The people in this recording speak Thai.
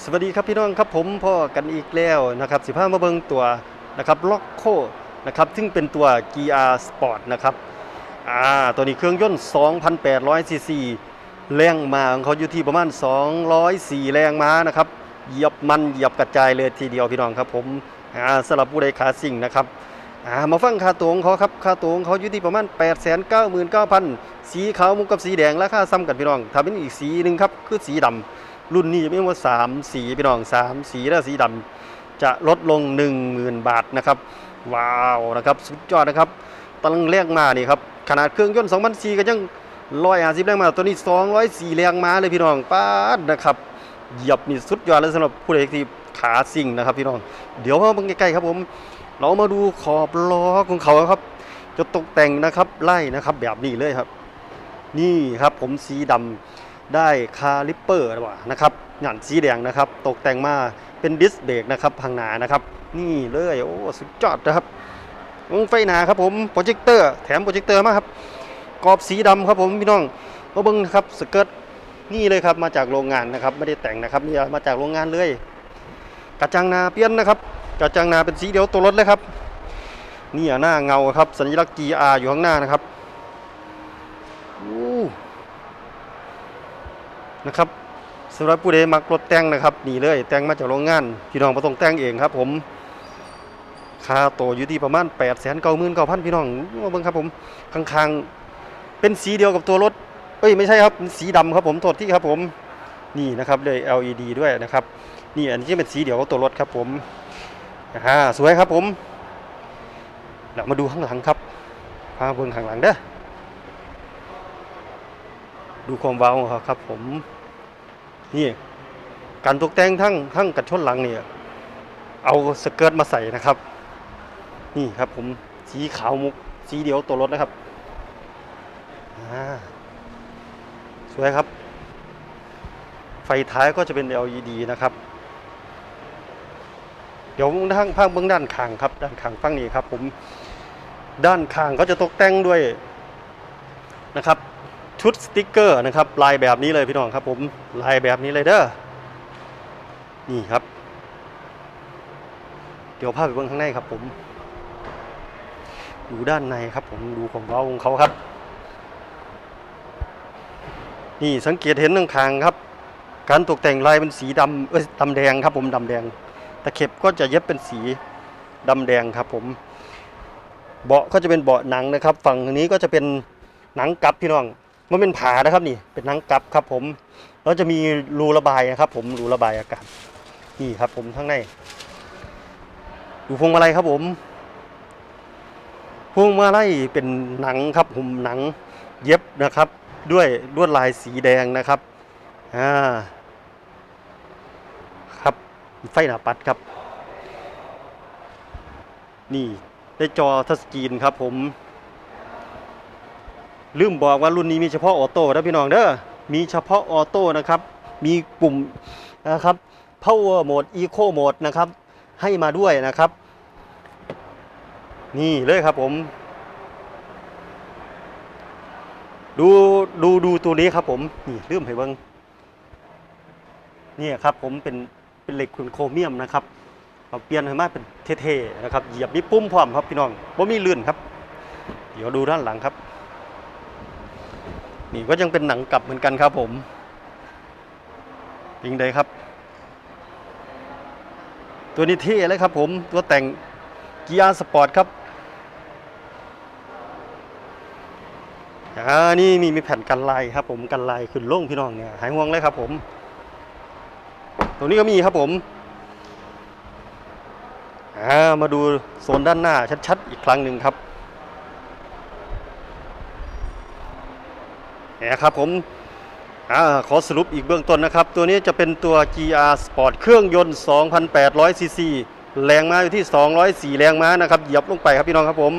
สวัสดีครับพี่น้องครับผมพ่อกันอีกแล้วนะครับสิพามาเบิงตัวนะครับล็อกโคนะครับซึ่งเป็นตัว GR Sport นะครับอ่าตัวนี้เครื่องยนต์ 2,800 ซีซีแรงมาของเขาอยู่ที่ประมาณ 204 แรงม้านะครับเหยียบมันเหยียบกระจายเลยทีเดียวพี่น้องครับผมอ่าสำหรับผู้ใดขาสิ่งนะครับอ่ามาฟังค่าตัวของเขาครับค่าตัวของเขาอยู่ที่ประมาณ 899,000 สีขาวมุกกับสีแดงราคาซ้ำกันพี่น้องถ้าเป็นอีกสีหนึ่งครับคือสีดำ รุ่นนี้จะมีว่าสามสีพี่น้องสามสีและสีดำจะลดลง 10,000 บาทนะครับ ว้าวนะครับ สุดยอดนะครับตลังแรงมานี่ครับ ขนาดเครื่องยนต์2,000ซีก็ยัง150แรงมาตัวนี้204แรงม้าเลยพี่น้องป้าดนะครับเหยียบนี่สุดยอดเลยสำหรับผู้ใดที่ขาสิ่งนะครับพี่น้อง เดี๋ยวมาบังใกล้ๆครับผม เรามาดูขอบล้อของเขาครับ จะตกแต่งนะครับไล่นะครับแบบนี้เลยครับ นี่ครับผมสีดำ ได้คาลิปเปอร์ว่ะนะครับหยันสีแดงนะครับ ตกแต่งมาเป็นดิสเบรกนะครับพังหนานะครับ นี่เลยโอ้สุดยอดนะครับวงไฟหนาครับผมโปรเจคเตอร์แถมโปรเจคเตอร์มาครับกรอบสีดำครับผมพี่น้องมาเบิ้งนะครับสเกิร์ตนี่เลยครับมาจากโรงงานนะครับไม่ได้แต่งนะครับนี่มาจากโรงงานเลย กระจังนาเปลี่ยนนะครับ กระจังนาเป็นสีเดียวตัวรถเลยครับนี่หน้าเงาครับสัญลักษณ์ GR อยู่ข้างหน้านะครับอู้ นะครับสำหรับผู้ใดมักรถแต่งนะครับนี่เลยแต่งมาจากโรงงานพี่น้องมาต้องแต่งเองครับ ผมค่าโตอยู่ที่ประมาณ8 9 9 0 0 0พี่น้องมาเบิ่งครับผมข้างๆเป็นสีเดียวกับตัวรถ เอ้ยไม่ใช่ครับสีดำครับผมโทษที่ครับผมนี่นะครับเลย LED ด้วยนะครับนี่อันนี้เป็นสีเดียวกับตัวรถครับผมอ่าสวยครับผมเรามาดูข้างหลังครับพาเบิ่งข้างหลังเด้อ ดูความเว้าวของเขาครับ ผม นี่ การตกแต่งทั้งทั้งกระชนหลังเนี่ย เอาสเกิร์ตมาใส่นะครับ นี่ครับ ผมสีขาวมุกสีเดียวตัวรถนะครับสวยครับ ไฟท้ายก็จะเป็น LED นะครับ เดี๋ยวทางภาคเบื้องด้านข้างครับ ด้านข้างฝั่งนี้ครับ ผม ด้านข้างก็จะตกแต่งด้วยนะครับ ชุดสติกเกอร์นะครับลายแบบนี้เลยพี่น้องครับผมลายแบบนี้เลยเด้อนี่ครับ เดี๋ยวพาไปเบื้องข้างในครับ ผม ดูด้านในครับ ผมดูของเบาของเขาครับ นี่สังเกตเห็นข้างครับ การตกแต่งลายเป็นสีดำเอ้ยดำแดงครับ ผมดำแดงตะเข็บก็จะเย็บเป็นสีดำแดงครับ ผม เบาะก็จะเป็นเบาะหนังนะครับ ฝั่งนี้ก็จะเป็นหนังกลับพี่น้อง มันเป็นผานะครับนี่เป็นหนังกลับครับผมแล้วจะมีรูระบายนะครับ ผมรูระบายอากาศนี่ครับ ผมข้างในดูพวงมาลัยครับ ผมพวงมาลัยเป็นหนังครับ ผมหนังเย็บนะครับ ด้วยลวดลายสีแดงนะครับอ่าครับไฟหน้าปัดครับ นี่ได้จอทัชสกรีนครับ ผม ลืมบอกว่ารุ่นนี้มีเฉพาะออโต้นะพี่น้องเด้อมีเฉพาะออโต้นะครับ มีปุ่มนะครับ power mode eco mode นะครับ ให้มาด้วยนะครับ นี่เลยครับผม ดูดูดูตัวนี้ครับผม นี่ลืมให้เบิ่งนี่ครับผมเป็นเป็นเหล็กคุณโครเมียมนะครับเราเปลี่ยนให้มาเป็นเท่ๆนะครับ เหยียบมีปุ่มพร้อมครับพี่น้องว่ามีลื่นครับ เดี๋ยวดูด้านหลังครับ นี่ก็ยังเป็นหนังกลับเหมือนกันครับผมยิงใดครับ ตัวนี้เท่เลยครับผมตัวแต่งกียร์สปอร์ตครับอ่านี่มีมีแผ่นกันลายครับ ผมกันลายขึ้นล่งพี่น้องเนี่ยหายห่วงเลยครับผมตัวนี้ก็มีครับผมอ่ามาดูโซนด้านหน้าชัดๆอีกครั้งหนึ่งครับ นี่ยครับผมอขอสรุปอีกเบื้องต้นนะครับ ตัวนี้จะเป็นตัว GR Sport เครื่องยนต์ 2,800 ซีซี แรงม้าอยู่ที่ 204 แรงม้านะครับ เหยียบลงไปครับพี่น้องครับผม